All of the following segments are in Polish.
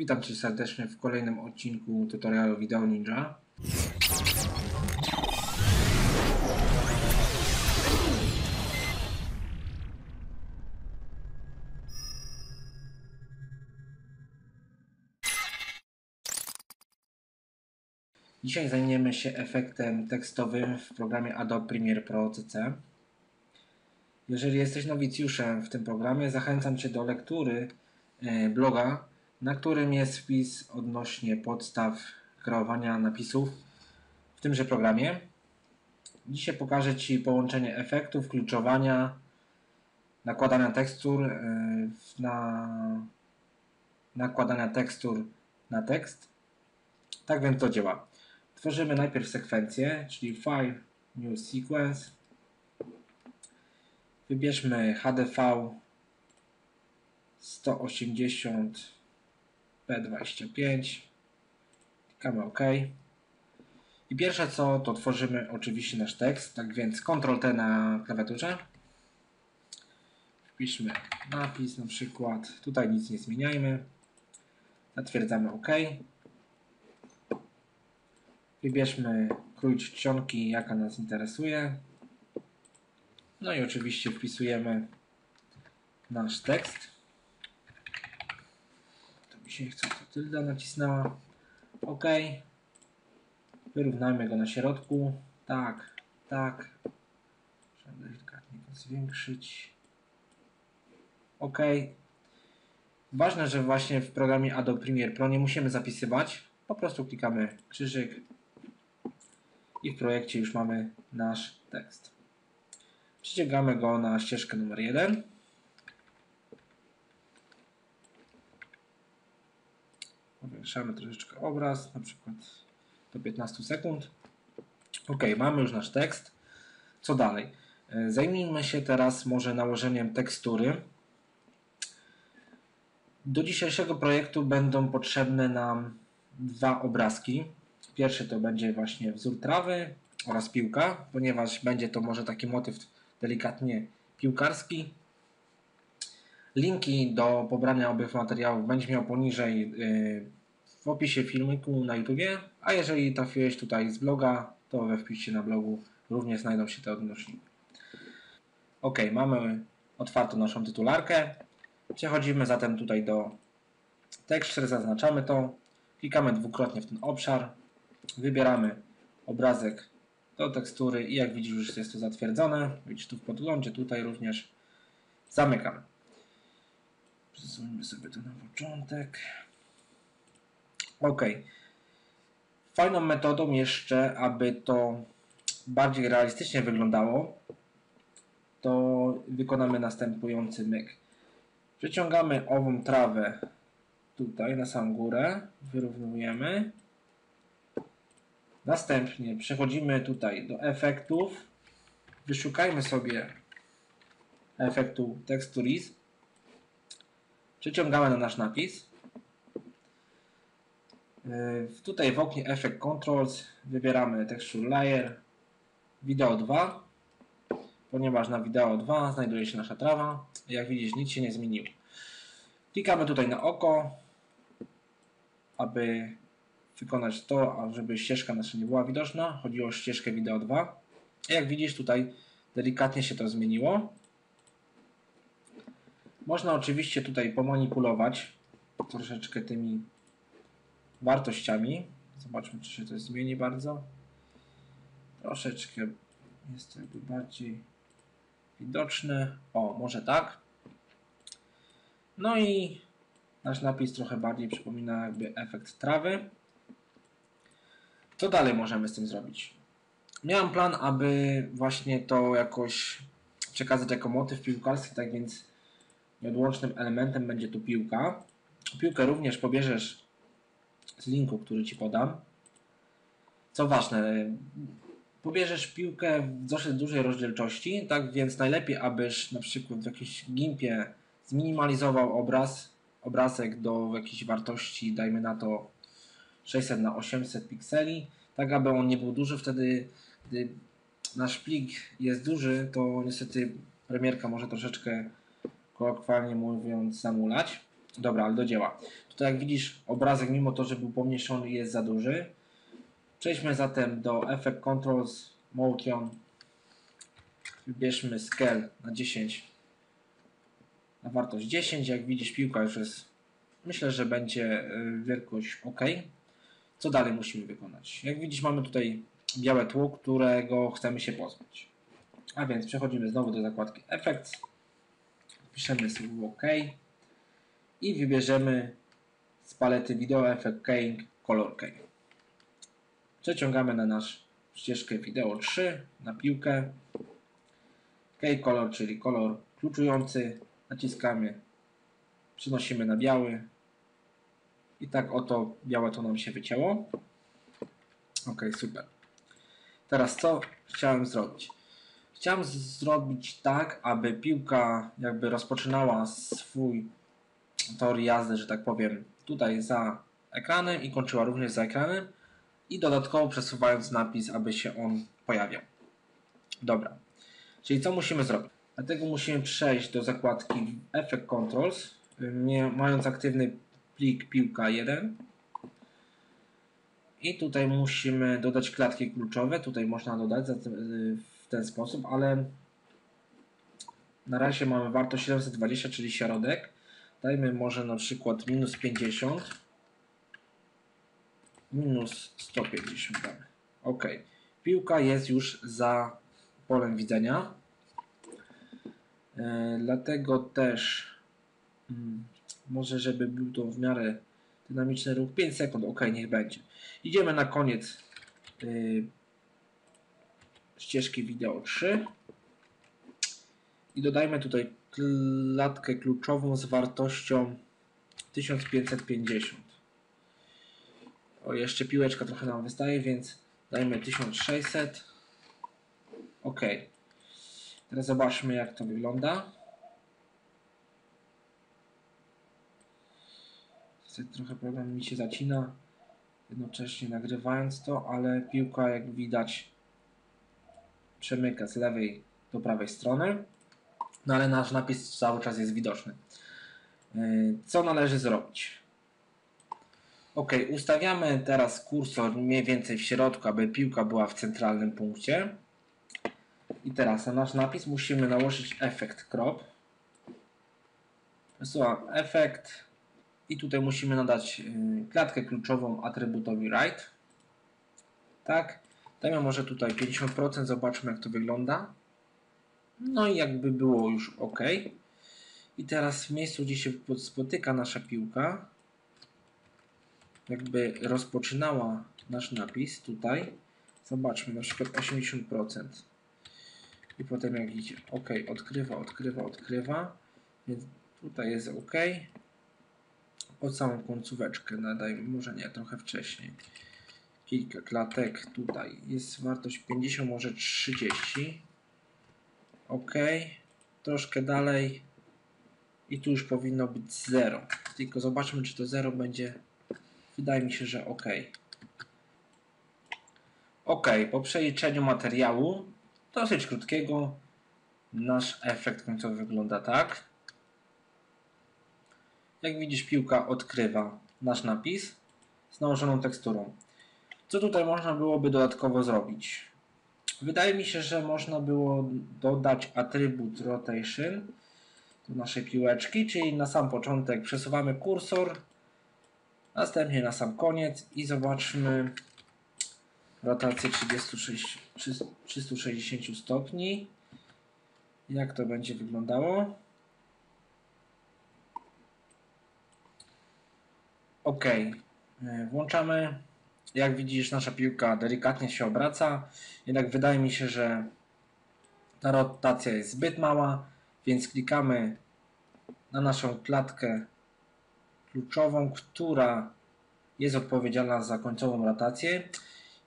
Witam Cię serdecznie w kolejnym odcinku tutorialu Video Ninja. Dzisiaj zajmiemy się efektem tekstowym w programie Adobe Premiere Pro CC. Jeżeli jesteś nowicjuszem w tym programie, zachęcam Cię do lektury e, bloga, na którym jest wpis odnośnie podstaw kreowania napisów w tymże programie. Dzisiaj pokażę Ci połączenie efektów, kluczowania, nakładania tekstur e, na nakładania tekstur na tekst. Tak więc to działa. Tworzymy najpierw sekwencję, czyli File, New Sequence. Wybierzmy HDV 180 P25. Klikamy OK. I pierwsze co, to tworzymy oczywiście nasz tekst. Tak więc Ctrl T na klawiaturze. Wpiszmy napis na przykład. Tutaj nic nie zmieniajmy. Zatwierdzamy OK. Wybierzmy krój czcionki, jaka nas interesuje. No i oczywiście wpisujemy nasz tekst. Mi się chce, to tylda nacisnęła. OK. Wyrównajmy go na środku. Tak, tak. Trzeba delikatnie go zwiększyć. OK. Ważne, że właśnie w programie Adobe Premiere Pro nie musimy zapisywać. Po prostu klikamy krzyżyk i w projekcie już mamy nasz tekst. Przyciągamy go na ścieżkę numer 1. Powiększamy troszeczkę obraz, na przykład do 15 sekund. Ok, mamy już nasz tekst. Co dalej? Zajmijmy się teraz może nałożeniem tekstury. Do dzisiejszego projektu będą potrzebne nam dwa obrazki. Pierwszy to będzie właśnie wzór trawy oraz piłka, ponieważ będzie to może taki motyw delikatnie piłkarski. Linki do pobrania owych materiałów będzie miał poniżej w opisie filmiku na YouTube, a jeżeli trafiłeś tutaj z bloga, to we wpisie na blogu również znajdą się te odnośniki. Ok, mamy otwartą naszą tytularkę. Przechodzimy zatem tutaj do texture, zaznaczamy to, klikamy dwukrotnie w ten obszar, wybieramy obrazek do tekstury i jak widzisz już jest to zatwierdzone. Widzisz tu w podglądzie, tutaj również zamykamy. Przesuńmy sobie to na początek. Ok. Fajną metodą jeszcze, aby to bardziej realistycznie wyglądało, to wykonamy następujący myk. Wyciągamy ową trawę tutaj na samą górę, wyrównujemy. Następnie przechodzimy tutaj do efektów. Wyszukajmy sobie efektu Texturis. Przeciągamy na nasz napis. Tutaj w oknie Effect Controls wybieramy Texture Layer Video 2 ponieważ na Video 2 znajduje się nasza trawa. Jak widzisz nic się nie zmieniło. Klikamy tutaj na oko, aby wykonać to, żeby ścieżka nasza nie była widoczna. Chodzi o ścieżkę Video 2. Jak widzisz tutaj delikatnie się to zmieniło. Można oczywiście tutaj pomanipulować troszeczkę tymi wartościami. Zobaczmy, czy się to zmieni bardzo. Troszeczkę jest jakby bardziej widoczne. O, może tak. No i nasz napis trochę bardziej przypomina jakby efekt trawy. Co dalej możemy z tym zrobić? Miałem plan, aby właśnie to jakoś przekazać jako motyw piłkarski, tak więc nieodłącznym elementem będzie tu piłka. Piłkę również pobierzesz z linku, który Ci podam. Co ważne, pobierzesz piłkę w dosyć dużej rozdzielczości, tak więc najlepiej, abyś na przykład w jakimś gimpie zminimalizował obraz, obrazek do jakiejś wartości, dajmy na to 600 na 800 pikseli, tak aby on nie był duży, wtedy gdy nasz plik jest duży, to niestety premierka może troszeczkę kolokwialnie mówiąc zamulać. Dobra, ale do dzieła. Tutaj jak widzisz obrazek, mimo to, że był pomniejszony jest za duży. Przejdźmy zatem do Effect Controls, Motion. Wybierzmy Scale na 10. Na wartość 10. Jak widzisz piłka już jest, myślę, że będzie y, wielkość OK. Co dalej musimy wykonać? Jak widzisz mamy tutaj białe tło, którego chcemy się pozbyć. A więc przechodzimy znowu do zakładki Effects. Piszemy słowo OK i wybierzemy z palety Video Effect Keying Color Key. Przeciągamy na nasz ścieżkę wideo 3 na piłkę. Key Color, czyli kolor kluczujący. Naciskamy, przenosimy na biały. I tak oto białe to nam się wycięło. Ok, super. Teraz co chciałem zrobić? Chciałem zrobić tak, aby piłka jakby rozpoczynała swój tor jazdy, że tak powiem, tutaj za ekranem i kończyła również za ekranem i dodatkowo przesuwając napis, aby się on pojawiał. Dobra. Czyli co musimy zrobić? Dlatego musimy przejść do zakładki Effect Controls, mając aktywny plik piłka 1 i tutaj musimy dodać klatki kluczowe. Tutaj można dodać w ten sposób, ale na razie mamy wartość 720, czyli środek. Dajmy może na przykład minus 50. Minus 150 damy. Ok. Piłka jest już za polem widzenia. E, dlatego też mm, może, żeby był to w miarę dynamiczny ruch 5 sekund. Ok, niech będzie. Idziemy na koniec y, ścieżki wideo 3 i dodajmy tutaj klatkę kluczową z wartością 1550. O, jeszcze piłeczka trochę nam wystaje, więc dajmy 1600. OK. Teraz zobaczmy, jak to wygląda. Trochę problem mi się zacina, jednocześnie nagrywając to, ale piłka, jak widać, przemyka z lewej do prawej strony no ale nasz napis cały czas jest widoczny. E, co należy zrobić? Ok, ustawiamy teraz kursor mniej więcej w środku, aby piłka była w centralnym punkcie. I teraz na nasz napis musimy nałożyć efekt crop. Przesuwam efekt i tutaj musimy nadać e, klatkę kluczową atrybutowi right. Tak. Dajmy może tutaj 50%, zobaczmy jak to wygląda. No i jakby było już ok. I teraz w miejscu, gdzie się spotyka nasza piłka, jakby rozpoczynała nasz napis tutaj. Zobaczmy, na przykład 80%. I potem jak idzie, ok, odkrywa, odkrywa, odkrywa. Więc tutaj jest ok. Pod samą końcóweczkę nadajmy, może nie, trochę wcześniej. Kilka klatek tutaj. Jest wartość 50, może 30. OK. Troszkę dalej. I tu już powinno być 0. Tylko zobaczmy, czy to 0 będzie. Wydaje mi się, że OK. OK. Po przeliczeniu materiału, dosyć krótkiego, nasz efekt końcowy wygląda tak. Jak widzisz, piłka odkrywa nasz napis z nałożoną teksturą. Co tutaj można byłoby dodatkowo zrobić? Wydaje mi się, że można było dodać atrybut rotation do naszej piłeczki, czyli na sam początek przesuwamy kursor, następnie na sam koniec i zobaczmy rotację 36, 360 stopni. Jak to będzie wyglądało? OK. E, włączamy jak widzisz, nasza piłka delikatnie się obraca, jednak wydaje mi się, że ta rotacja jest zbyt mała, więc klikamy na naszą klatkę kluczową, która jest odpowiedzialna za końcową rotację.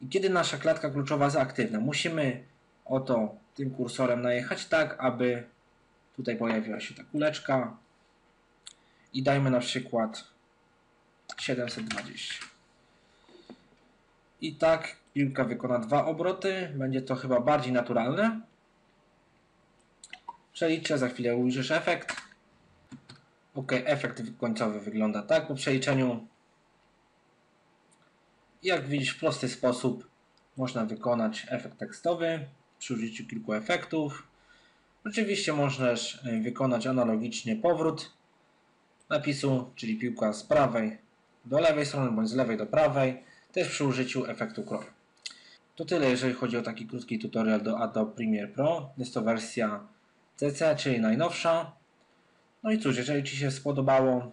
I kiedy nasza klatka kluczowa jest aktywna, musimy oto tym kursorem najechać tak, aby tutaj pojawiła się ta kuleczka i dajmy na przykład 720. I tak piłka wykona dwa obroty. Będzie to chyba bardziej naturalne. Przeliczę, za chwilę ujrzysz efekt. Ok, efekt końcowy wygląda tak po przeliczeniu. Jak widzisz, w prosty sposób można wykonać efekt tekstowy przy użyciu kilku efektów. Oczywiście możesz y, wykonać analogicznie powrót napisu, czyli piłka z prawej do lewej strony bądź z lewej do prawej, też przy użyciu efektu crop. To tyle, jeżeli chodzi o taki krótki tutorial do Adobe Premiere Pro. Jest to wersja CC, czyli najnowsza. No i cóż, jeżeli Ci się spodobało,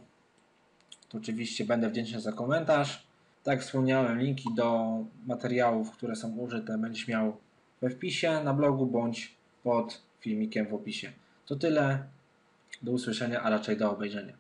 to oczywiście będę wdzięczny za komentarz. Tak jak wspomniałem, linki do materiałów, które są użyte, będziesz miał we wpisie na blogu bądź pod filmikiem w opisie. To tyle. Do usłyszenia, a raczej do obejrzenia.